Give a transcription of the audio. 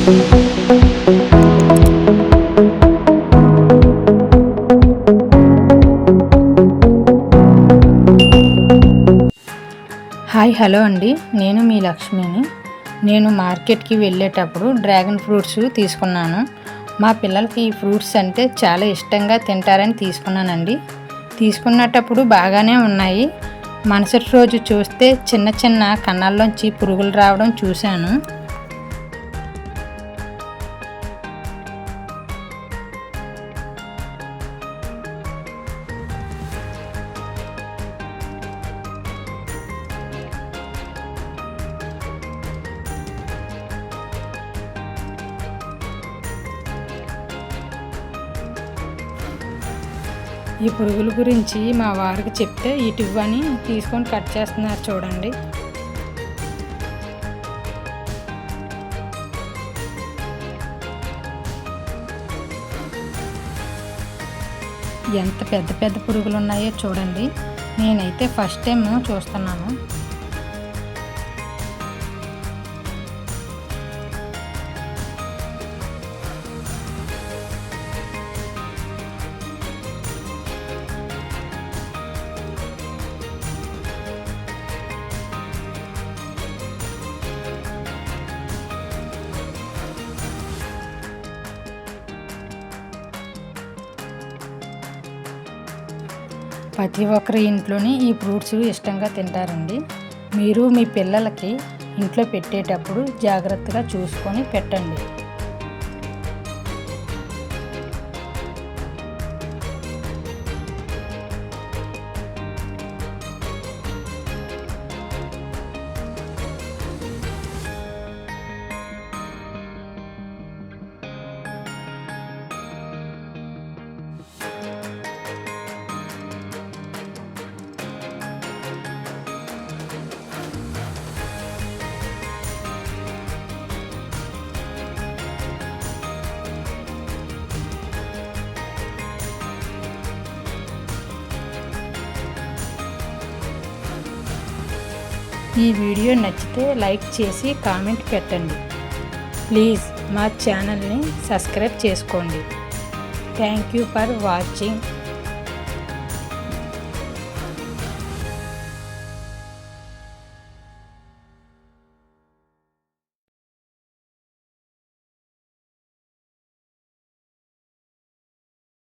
Hi hello అండి. నేను మీ లక్ష్మిని. నేను మార్కెట్కి వెళ్ళేటప్పుడు డ్రాగన్ ఫ్రూట్స్ తీసుకున్నాను. మా పిల్లలకి ఈ ఫ్రూట్స్ అంటే చాలా ఇష్టంగా తింటారని తీసుకున్నానండి. తీసుకున్నటప్పుడు బాగానే ఉన్నాయి. మరుసటి రోజు చూస్తే చిన్న చిన్న కన్నాల్లోంచి పురుగులు రావడం చూశాను. ఈ పురుగుల గురించి మా వారికి చెప్తే ఇటు తీసుకొని కట్ చేస్తున్నారు చూడండి. ఎంత పెద్ద పెద్ద పురుగులు ఉన్నాయో చూడండి. నేనైతే ఫస్ట్ టైం చూస్తున్నాను. ప్రతి ఒక్కరి ఇంట్లోని ఈ ఫ్రూట్స్ ఇష్టంగా తింటారండి. మీరు మీ పిల్లలకి ఇంట్లో పెట్టేటప్పుడు జాగ్రత్తగా చూసుకొని పెట్టండి. ఈ వీడియో నచ్చితే లైక్ చేసి కామెంట్ పెట్టండి. ప్లీజ్ మా ఛానల్ని సబ్స్క్రైబ్ చేసుకోండి. Thank you for watching.